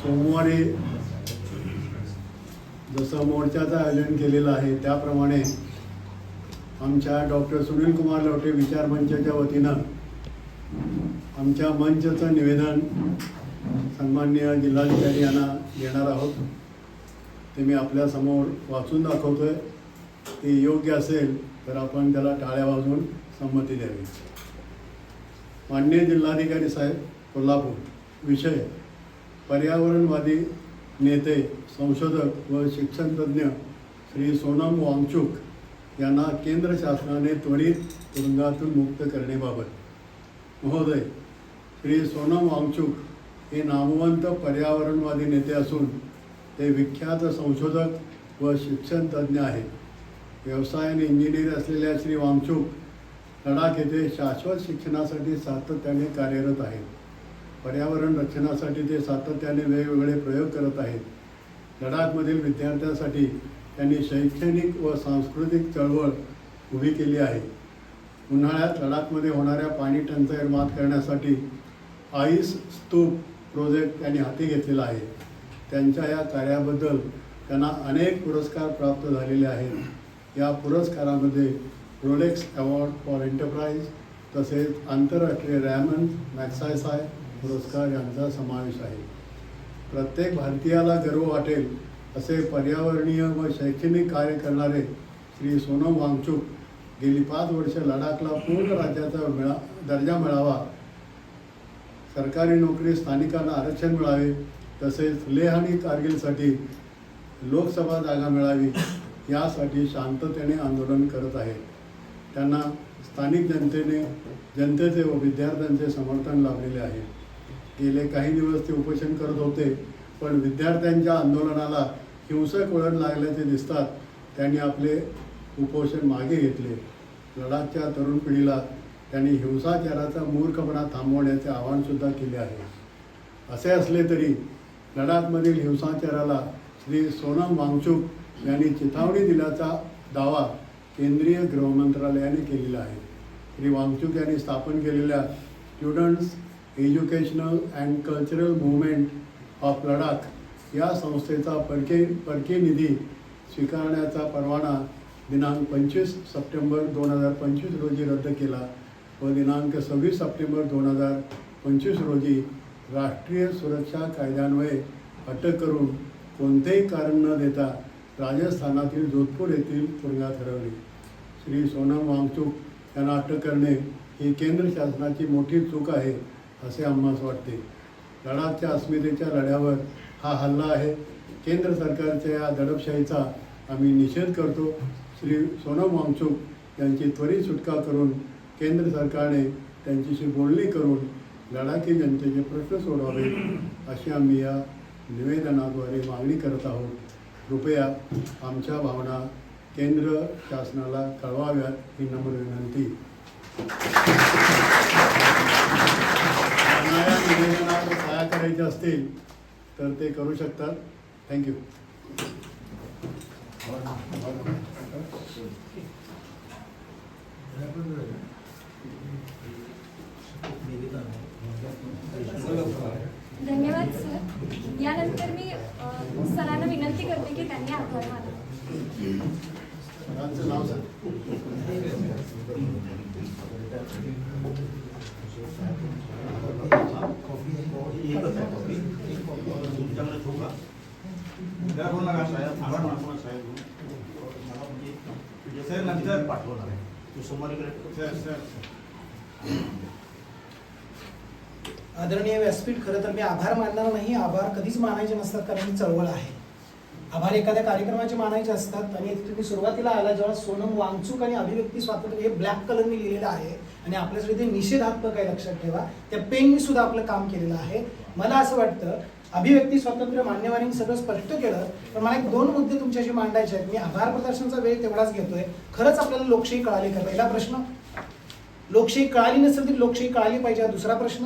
सोमवारी जसं मोर्चाचं आयोजन केलेलं आहे त्याप्रमाणे आमच्या डॉक्टर सुनील कुमार लवटे विचार मंचाच्या वतीनं आमच्या मंचचं निवेदन सन्माननीय जिल्हाधिकारी यांना देणार आहोत. ते मी आपल्यासमोर वाचून दाखवतो आहे ते योग्य असेल तर आपण त्याला टाळ्या वाजून संमती द्यावी. माननीय जिल्हाधिकारी साहेब कोल्हापूर विषय. पर्यावरणवादी नेते संशोधक व शिक्षणतज्ज्ञ श्री सोनम वांगचूक यांना केंद्र शासनाने त्वरित तुरुंगातून मुक्त करण्याबाबत. महोदय श्री सोनम वांगचूक हे नामवंत पर्यावरणवादी नेते असून ते विख्यात संशोधक व शिक्षणतज्ज्ञ आहेत. व्यवसायाने इंजिनियर असलेल्या श्री वामचूक लडाख येथे शाश्वत शिक्षणासाठी सातत्याने कार्यरत आहेत. पर्यावरण रक्षणासाठी ते सातत्याने वेगवेगळे प्रयोग करत आहेत. लडाखमधील विद्यार्थ्यांसाठी त्यांनी शैक्षणिक व सांस्कृतिक चळवळ उभी केली आहे. उन्हाळ्यात लडाखमध्ये होणाऱ्या पाणी टंचाईवर मात करण्यासाठी आईस स्तूप प्रोजेक्ट त्यांनी हाती घेतलेला आहे. त्यांच्या या कार्याबद्दल त्यांना अनेक पुरस्कार प्राप्त झालेले आहेत. या पुरस्कारामध्ये रोलेक्स अवॉर्ड फॉर एंटरप्राईज तसेच आंतरराष्ट्रीय रॅमन मॅक्सायसाय पुरस्कार यांचा समावेश आहे. प्रत्येक भारतीयाला गर्व वाटेल असे पर्यावरणीय व शैक्षणिक कार्य करणारे श्री सोनम वांगचूक गेली पाच वर्ष लडाखला पूर्ण राज्याचा मिळा दर्जा मिळावा. सरकारी नोकरी स्थानिकांना आरक्षण मिळावे तसेच लेह आणि कारगिलसाठी लोकसभा जागा मिळावी यासाठी शांततेने आंदोलन करत आहे. त्यांना स्थानिक जनतेने जनतेचे व विद्यार्थ्यांचे समर्थन लाभलेले आहे. गेले काही दिवस ते उपोषण करत होते पण विद्यार्थ्यांच्या आंदोलनाला हिंसक वळण लागल्याचे दिसतात. त्यांनी आपले उपोषण मागे घेतले. लडाखच्या तरुण पिढीला त्यांनी हिंसाचाराचा मूर्खपणा थांबवण्याचे आवाहनसुद्धा केले आहे. असे असले तरी लडाखमधील हिंसाचाराला श्री सोनम वांगचूक यांनी चिथावणी दिल्याचा दावा केंद्रीय गृहमंत्रालयाने केलेला आहे. श्री वांगचूक यांनी स्थापन केलेल्या students educational and cultural movement of Ladakh या संस्थेचा परके परकीय निधी स्वीकारण्याचा परवाना दिनांक पंचवीस सप्टेंबर दोन हजार पंचवीस रोजी रद्द केला व दिनांक सव्वीस सप्टेंबर दोन हजार पंचवीस रोजी राष्ट्रीय सुरक्षा कायद्यान्वये अटक करून कोणतेही कारण न देता राजस्थानातील जोधपूर येथील तुरुंगात हरवली श्री सोनम वांगचूक यांना अटक करणे ही केंद्र शासनाची मोठी चूक आहे. असे आम्हाला वाटते. लडाखच्या अस्मितेच्या लढ्यावर हा हल्ला आहे. केंद्र सरकारच्या या दडपशाहीचा आम्ही निषेध करतो. श्री सोनम वांगचूक यांची त्वरित सुटका करून केंद्र सरकारने त्यांच्याशी बोलणी करून लडाखी जनतेचे प्रश्न सोडवावे अशी आम्ही या निवेदनाद्वारे मागणी करत आहोत. कृपया आमच्या भावना केंद्र शासनाला कळवाव्यात ही नम्र विनंती. त्यांना या निवेदनात सहाय्य करायचे असतील तर ते करू शकतात. थँक्यू धन्यवाद सर. यानंतर मी सरांना विनंती करते की त्यांनी आभार मानावे. सरांचं नाव सांग सर नंतर पाठवणार आहे तू सोमवारीकडे सर सर आदरणीय व्यासपीठ खरं तर मी आभार मानणार नाही. आभार कधीच मानायचे नसतात कारण ही चळवळ आहे. आभार एखाद्या कार्यक्रमाचे मानायचे असतात आणि तुम्ही सुरुवातीला आला जेव्हा सोनम वांगचूक आणि अभिव्यक्ती स्वातंत्र्य हे ब्लॅक कलरने लिहिलेलं आहे आणि आपल्यासाठी ते निषेधात्मक आहे लक्षात ठेवा. त्या पेननी सुद्धा आपलं काम केलेलं आहे. मला असं वाटतं अभिव्यक्ती स्वातंत्र्य मान्यवरांनी सगळं स्पष्ट केलं पण मला एक दोन मुद्दे तुमच्याशी मांडायचे आहेत. मी आभार प्रदर्शनचा वेळ तेवढाच घेतोय. खरंच आपल्याला लोकशाही कळाली का? पहिला प्रश्न. लोकशाही कळाली नसेल तरी लोकशाही कळाली पाहिजे हा दुसरा प्रश्न.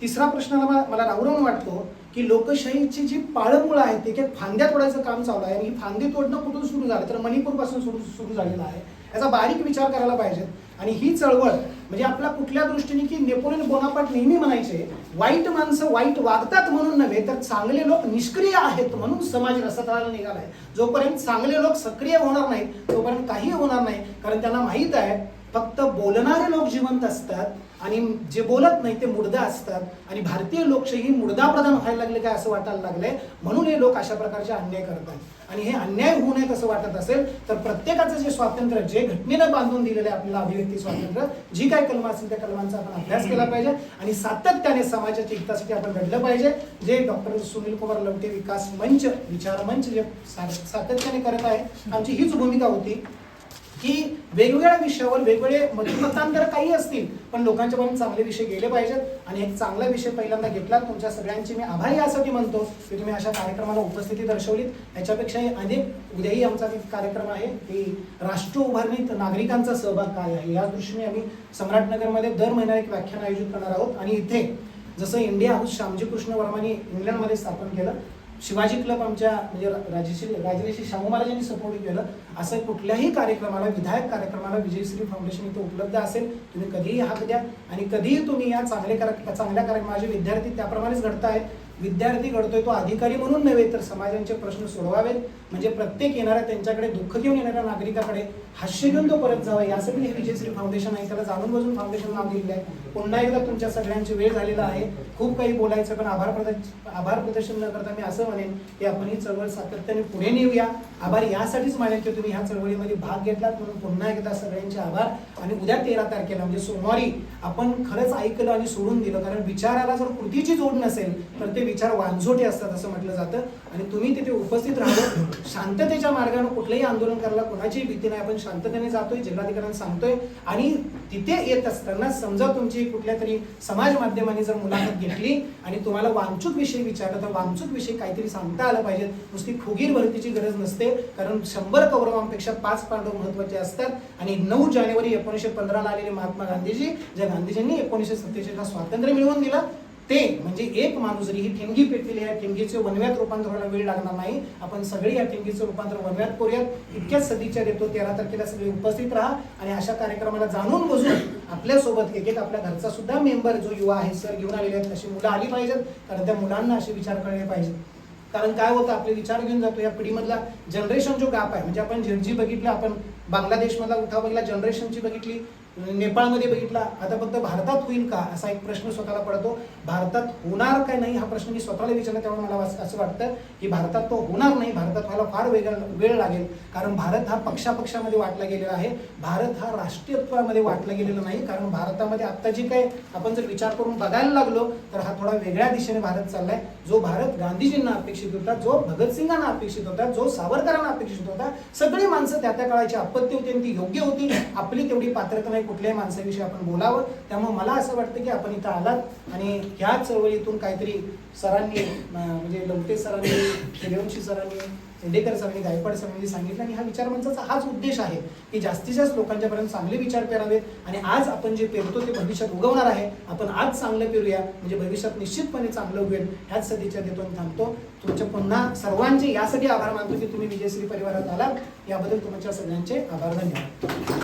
तिसरा प्रश्नाला मला मला रावरून वाटतो की लोकशाहीची जी पाळंमुळं आहेत ते काही फांद्या तोडायचं काम चालू आहे आणि ही फांदी तोडणं कुठून सुरू झालं? तर मणिपूरपासून सुरू सुरू झालेलं आहे. याचा बारीक विचार करायला पाहिजे आणि ही चळवळ म्हणजे आपला कुठल्या दृष्टीने की नेपोलियन बोनापाट नेहमी म्हणायचे वाईट माणसं वाईट वागतात म्हणून नव्हे तर चांगले लोक निष्क्रिय आहेत म्हणून समाज रसताला निघालाय. जोपर्यंत चांगले लोक सक्रिय होणार नाहीत तोपर्यंत काही होणार नाही. कारण त्यांना माहीत आहे फक्त बोलणारे लोक जिवंत असतात आणि जे बोलत नाही ते मुर्दा असतात. आणि भारतीय लोकशाही मुर्दा प्रधान व्हायला लागले काय असं वाटायला लागलंय? म्हणून हे लोक अशा प्रकारचे अन्याय करतात आणि हे अन्याय होऊ नये असं वाटत असेल तर प्रत्येकाचं जे स्वातंत्र्य जे घटनेनं बांधून दिलेलं आहे आपल्याला अभिव्यक्ती स्वातंत्र्य. जी काय कलम असेल त्या कलमांचा आपण अभ्यास केला पाहिजे आणि सातत्याने समाजाच्या हितासाठी आपण घडलं पाहिजे. जे डॉक्टर सुनील कुमार लवटे विकास मंच विचार मंच जे सातत्याने करत आहे आमची हीच भूमिका होती. की वेगवेगळ्या विषयावर वेगवेगळे मतमतांतर काही असतील पण लोकांच्या पर्यंत चांगले विषय गेले पाहिजेत. आणि एक चांगला विषय पहिल्यांदा घेतला तुमच्या सगळ्यांची मी आभारी यासाठी म्हणतो की तुम्ही अशा कार्यक्रमाला उपस्थिती दर्शवलीत. याच्यापेक्षाही अनेक उद्याही आमचा एक कार्यक्रम आहे की राष्ट्र उभारणीत नागरिकांचा सहभाग काय आहे? या दृष्टीने आम्ही सम्राटनगरमध्ये दर महिन्याला एक व्याख्यान आयोजित करणार आहोत. आणि इथे जसं इंडिया हाऊस श्यामजी कृष्ण वर्माने इंग्लंडमध्ये स्थापन केलं शिवाजी क्लब आमच्या म्हणजे रा- राजश्री राजर्षी शाहू महाराजांनी सपोर्ट केलं. असं कुठल्याही कार्यक्रमाला विधायक कार्यक्रमाला विजयश्री फाउंडेशन इथे उपलब्ध असेल तुम्ही कधीही हात द्या. आणि कधीही तुम्ही या चांगले कार्य चांगल्या कार्यक्रमाचे विद्यार्थी त्याप्रमाणेच आहेत विद्यार्थी घडतोय तो अधिकारी म्हणून नव्हे तर समाजांचे प्रश्न सोडवावेत. म्हणजे प्रत्येक येणाऱ्या त्यांच्याकडे दुःख घेऊन येणाऱ्या नागरिकाकडे हास्य घेऊन तो परत जावा. यासाठी हे विजयश्री फाउंडेशन आहे. त्याला जाणून बजून फाउंडेशन नाव दिलेलं आहे. पुन्हा एकदा तुमच्या सगळ्यांची वेळ झालेला आहे. खूप काही बोलायचं पण आभार आभार प्रदर्शन न करता मी असं म्हणेन की आपण ही चळवळ सातत्याने पुढे नेऊया. आभार यासाठीच मानेन की तुम्ही ह्या चळवळीमध्ये भाग घेतलात. म्हणून पुन्हा एकदा सगळ्यांचे आभार. आणि उद्या तेरा तारखेला म्हणजे सोमवारी आपण खरंच ऐकलं आणि सोडून दिलं. कारण विचाराला जर कृतीची जोड नसेल तर ते विचार वांझोटे असतात असं म्हटलं जातं. आणि तुम्ही तिथे उपस्थित राहावं. शांततेच्या मार्गाने कुठलंही आंदोलन करायला कोणाचीही भीती नाही. आपण शांततेने जातोय जिल्हाधिकाऱ्यांना सांगतोय. आणि तिथे येत असताना समजा तुमची कुठल्या तरी समाज माध्यमांनी जर मुलाखत घेतली आणि तुम्हाला वांचूक विषयी विचारलं तर वांचूक विषयी काहीतरी सांगता आलं पाहिजे. नुसती खुगीर भरतीची गरज नसते. कारण शंभर कौरवांपेक्षा पाच पांडव महत्त्वाचे असतात. आणि नऊ जानेवारी एकोणीसशे पंधराला आलेले महात्मा गांधीजी ज्या गांधीजींनी एकोणीसशे सत्तेचाळीसला स्वातंत्र्य मिळवून दिलं ते म्हणजे एक माणूस जरी ही ठिणगी पेटलेली आहे ठिणगीचे वनव्यात रूपांतर व्हायला वेळ लागणार नाही. आपण सगळे या ठिणगीचं रूपांतर वनव्यात करूयात. इतक्याच सदिच्छा देतो. तेरा तारखेला सगळे उपस्थित राहा आणि अशा कार्यक्रमाला जाणून बसून आपल्यासोबत एक एक आपल्या घरचा सुद्धा मेंबर जो युवा आहे सर घेऊन आलेले आहेत अशी मुलं आली पाहिजेत. कारण त्या मुलांना असे विचार कळले पाहिजेत. कारण काय होतं आपले विचार घेऊन जातो. या पिढीमधला जनरेशन जो गॅप आहे म्हणजे आपण झिरजी बघितलं आपण बांगलादेशमधला उठाव बघितला जनरेशनची बघितली. नेपाळमध्ये बघितला आता फक्त भारतात होईल का? असा एक प्रश्न स्वतःला पडतो. भारतात होणार काय नाही हा प्रश्न मी स्वतःला विचारला त्यामुळे मला असं वाटतं की भारतात तो होणार नाही. भारतात व्हायला फार वेगळा वेळ लागेल. कारण भारत हा पक्षापक्षामध्ये वाटला गेलेला आहे. भारत हा राष्ट्रीयत्वामध्ये वाटला गेलेला नाही. कारण भारतामध्ये आत्ता जी काय आपण जर विचार करून बघायला लागलो तर हा थोडा वेगळ्या दिशेने भारत चाललाय. जो भारत गांधीजींना अपेक्षित होता जो भगतसिंगांना अपेक्षित होता जो सावरकरांना अपेक्षित होता सगळी माणसं त्या त्या काळाची आपत्ती होती आणि ती योग्य होती. आपली तेवढी पात्रता नाही. कुठल्याही माणसाविषयी आपण बोलावं. त्यामुळे मला असं वाटतं की आपण इथं आलात आणि ह्या चळवळीतून काहीतरी सरांनी म्हणजे लवटे सरांनी सूर्यवंशी सरांनी इंडेकर सरांनी गायकवाड सरांनी सांगितलं आणि हा विचार मंचाचा हाच उद्देश आहे की जास्तीत जास्त लोकांच्यापर्यंत चांगले विचार पेरावेत आणि आज आपण जे पेरतो ते भविष्यात उगवणार आहे. आपण आज चांगलं पेरूया म्हणजे भविष्यात निश्चितपणे चांगलं उगवेल ह्याच सदिच्छा देतो आणि थांबतो. तुमच्या पुन्हा सर्वांचे यासाठी आभार मानतो की तुम्ही विजयश्री परिवारात आलात. याबद्दल तुमच्या सगळ्यांचे आभार धन्यवाद.